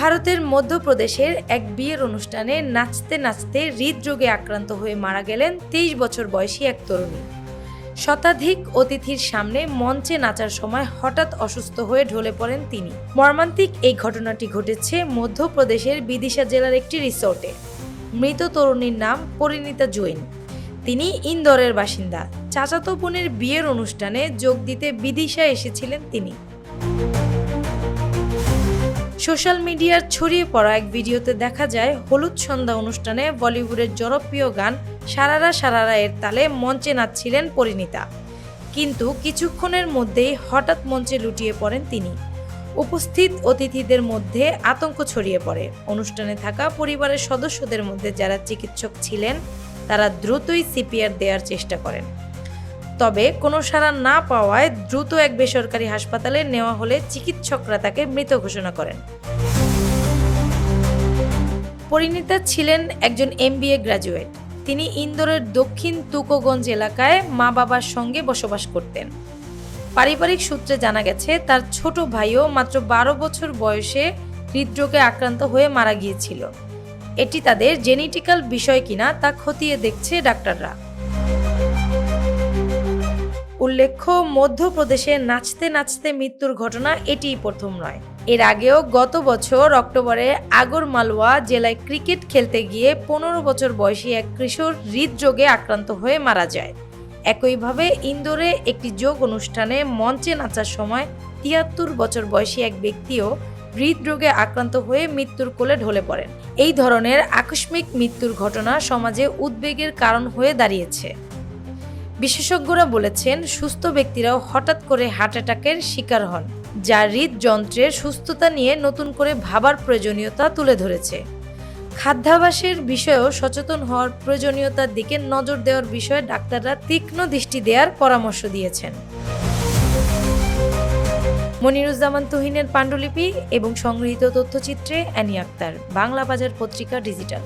ভারতের মধ্যপ্রদেশের এক বিয়ের অনুষ্ঠানে নাচতে নাচতে হৃদরোগে আক্রান্ত হয়ে মারা গেলেন তেইশ বছর বয়সী এক তরুণী। শতাধিক অতিথির সামনে মঞ্চে নাচার সময় হঠাৎ অসুস্থ হয়ে ঢলে পড়েন তিনি। মর্মান্তিক এই ঘটনাটি ঘটেছে মধ্যপ্রদেশের বিদিশা জেলার একটি রিসোর্টে। মৃত তরুণীর নাম পরিণীতা জৈন। তিনি ইন্দোরের বাসিন্দা। চাচাতো বোনের বিয়ের অনুষ্ঠানে যোগ দিতে বিদিশা এসেছিলেন তিনি। সোশ্যাল মিডিয়ার ছড়িয়ে পড়া এক ভিডিওতে দেখা যায়, হলুদ সন্ধ্যা অনুষ্ঠানে বলিউডের জনপ্রিয় গান সারারা সারারা এর তালে মঞ্চে নাচছিলেন পরিণীতা। কিন্তু কিছুক্ষণের মধ্যেই হঠাৎ মঞ্চে লুটিয়ে পড়েন তিনি। উপস্থিত অতিথিদের মধ্যে আতঙ্ক ছড়িয়ে পড়ে। অনুষ্ঠানে থাকা পরিবারের সদস্যদের মধ্যে যারা চিকিৎসক ছিলেন, তারা দ্রুতই সিপিআর দেওয়ার চেষ্টা করেন। তবে কোনো সাড়া না পাওয়ায় দ্রুত এক বেসরকারি হাসপাতালে নেওয়া হলে চিকিৎসকরা তাকে মৃত ঘোষণা করেন। পরিণীতা ছিলেন একজন এমবিএ গ্র্যাজুয়েট তিনি ইন্দোরের দক্ষিণ তুকোগঞ্জ এলাকায় মা বাবার সঙ্গে বসবাস করতেন। পারিবারিক সূত্রে জানা গেছে, তার ছোট ভাইও মাত্র বারো বছর বয়সে হৃদরোগে আক্রান্ত হয়ে মারা গিয়েছিল। এটি তাদের জেনেটিক্যাল বিষয় কিনা তা খতিয়ে দেখছে ডাক্তাররা। উল্লেখ্য, মধ্যপ্রদেশে নাচতে নাচতে মৃত্যুর ঘটনা এটিই প্রথম নয়। এর আগেও গত বছর অক্টোবরে আগরমালওয়া জেলায় ক্রিকেট খেলতে গিয়ে পনেরো বছর বয়সী এক কিশোর হৃদরোগে আক্রান্ত হয়ে মারা যায়। একইভাবে ইন্দোরে একটি যোগ অনুষ্ঠানে মঞ্চে নাচার সময় তিয়াত্তর বছর বয়সী এক ব্যক্তিও হৃদরোগে আক্রান্ত হয়ে মৃত্যুর কোলে ঢলে পড়েন। এই ধরনের আকস্মিক মৃত্যুর ঘটনা সমাজে উদ্বেগের কারণ হয়ে দাঁড়িয়েছে। বিশেষজ্ঞরা বলেছেন, সুস্থ ব্যক্তিরাও হঠাৎ করে হার্ট অ্যাটাকের শিকার হন, যা হৃদযন্ত্রের সুস্থতা নিয়ে নতুন করে ভাবার প্রয়োজনীয়তা তুলে ধরেছে। খাদ্যাভ্যাসের বিষয়েও সচেতন হওয়ার প্রয়োজনীয়তার দিকে নজর দেওয়ার বিষয়ে ডাক্তাররা তীক্ষ্ণ দৃষ্টি দেওয়ার পরামর্শ দিয়েছেন। মনিরুজ্জামান তুহিনের পাণ্ডুলিপি এবং সংগৃহীত তথ্যচিত্রে অ্যানি আক্তার বাংলা বাজার পত্রিকা ডিজিটাল।